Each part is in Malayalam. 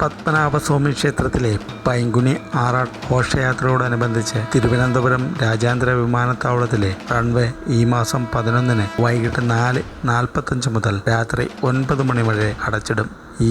പത്മനാഭസ്വാമി ക്ഷേത്രത്തിലെ പൈങ്കുനി ആറാട്ട് ഘോഷയാത്രയോടനുബന്ധിച്ച് തിരുവനന്തപുരം രാജ്യാന്തര വിമാനത്താവളത്തിലെ റൺവേ ഈ മാസം പതിനൊന്നിന് വൈകിട്ട് നാല് നാൽപ്പത്തഞ്ച് മുതൽ രാത്രി ഒൻപത് മണി വരെ അടച്ചിടും. ഈ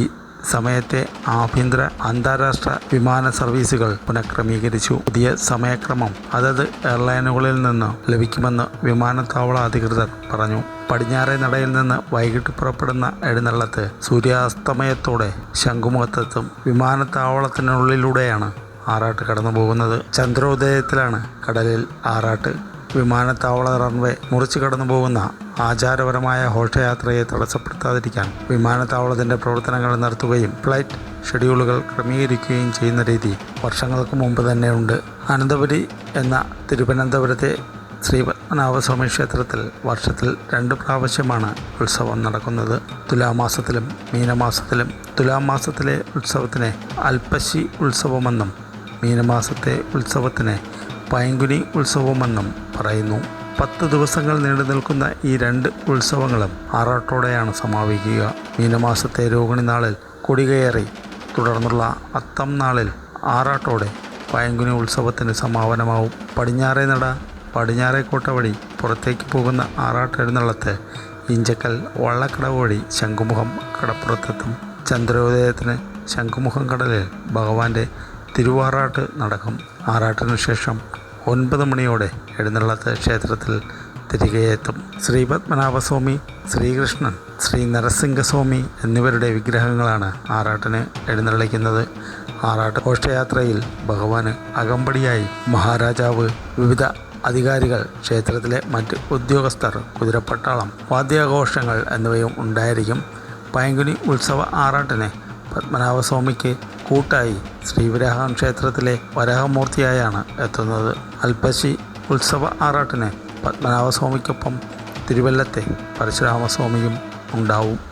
സമയത്തെ ആഭ്യന്തര അന്താരാഷ്ട്ര വിമാന സർവീസുകൾ പുനഃക്രമീകരിച്ചു. പുതിയ സമയക്രമം അതത് എയർലൈനുകളിൽ നിന്ന് ലഭിക്കുമെന്ന് വിമാനത്താവള അധികൃതർ പറഞ്ഞു. പടിഞ്ഞാറേ നടയിൽ നിന്ന് വൈകിട്ട് പുറപ്പെടുന്ന എഴുന്നള്ളത്ത് സൂര്യാസ്തമയത്തോടെ ശംഖുമുഖത്തെത്തും. വിമാനത്താവളത്തിനുള്ളിലൂടെയാണ് ആറാട്ട് കടന്നു പോകുന്നത് ചന്ദ്രോദയത്തിലാണ് കടലിൽ ആറാട്ട്. വിമാനത്താവള റൺവേ മുറിച്ചു കടന്നു പോകുന്ന ആചാരപരമായ ഘോഷയാത്രയെ തടസ്സപ്പെടുത്താതിരിക്കാൻ വിമാനത്താവളത്തിന്റെ പ്രവർത്തനങ്ങൾ നിർത്തുകയും ഫ്ലൈറ്റ് ഷെഡ്യൂളുകൾ ക്രമീകരിക്കുകയും ചെയ്യുന്ന രീതി വർഷങ്ങൾക്ക് മുമ്പ് തന്നെ ഉണ്ട് അനന്തപുരി എന്ന തിരുവനന്തപുരത്തെ ശ്രീ പത്മനാഭസ്വാമി ക്ഷേത്രത്തിൽ വർഷത്തിൽ രണ്ട് പ്രാവശ്യമാണ് ഉത്സവം നടക്കുന്നത്. തുലാമാസത്തിലും മീനമാസത്തിലും തുലാമാസത്തിലെ ഉത്സവത്തിനെ അൽപ്പശി ഉത്സവമെന്നും മീനമാസത്തെ ഉത്സവത്തിന് പൈങ്കുനി ഉത്സവമെന്നും പറയുന്നു. പത്ത് ദിവസങ്ങൾ നീണ്ടു നിൽക്കുന്ന ഈ രണ്ട് ഉത്സവങ്ങളും ആറാട്ടോടെയാണ് സമാപിക്കുക. മീനമാസത്തെ രോഹിണി നാളിൽ കൊടികയറി തുടർന്നുള്ള അത്തം നാളിൽ ആറാട്ടോടെ പയങ്കുനി ഉത്സവത്തിന് സമാപനമാവും. പടിഞ്ഞാറേ നട പടിഞ്ഞാറേക്കോട്ട വഴി പുറത്തേക്ക് പോകുന്ന ആറാട്ട് എഴുന്നള്ളത്ത് ഇഞ്ചക്കൽ വള്ളക്കടവ് വഴി ശംഖുമുഖം കടപ്പുറത്തെത്തും. ചന്ദ്രോദയത്തിന് ശംഖുമുഖം കടലിൽ ഭഗവാന്റെ തിരുവാറാട്ട് നടക്കും. ആറാട്ടിനു ശേഷം ഒൻപത് മണിയോടെ എഴുന്നള്ളത്ത് ക്ഷേത്രത്തിൽ തിരികെ എത്തും ശ്രീ പത്മനാഭസ്വാമി ശ്രീകൃഷ്ണൻ ശ്രീ നരസിംഹസ്വാമി എന്നിവരുടെ വിഗ്രഹങ്ങളാണ് ആറാട്ടിന് എഴുന്നള്ളിക്കുന്നത്. ആറാട്ട് ഘോഷയാത്രയിൽ ഭഗവാന് അകമ്പടിയായി മഹാരാജാവ് വിവിധ അധികാരികൾ ക്ഷേത്രത്തിലെ മറ്റ് ഉദ്യോഗസ്ഥർ കുതിരപ്പട്ടാളം വാദ്യാഘോഷങ്ങൾ എന്നിവയും ഉണ്ടായിരിക്കും. പൈങ്കുനി ഉത്സവ ആറാട്ടിന് പത്മനാഭസ്വാമിക്ക് കൂട്ടായി ശ്രീവരാഹം ക്ഷേത്രത്തിലെ വരാഹമൂർത്തിയായാണ് എത്തുന്നത്. അൽപശി ഉത്സവ ആറാട്ടിന് പത്മനാഭസ്വാമിക്കൊപ്പം തിരുവല്ലത്തെ പരശുരാമസ്വാമിയും ഉണ്ടാവും.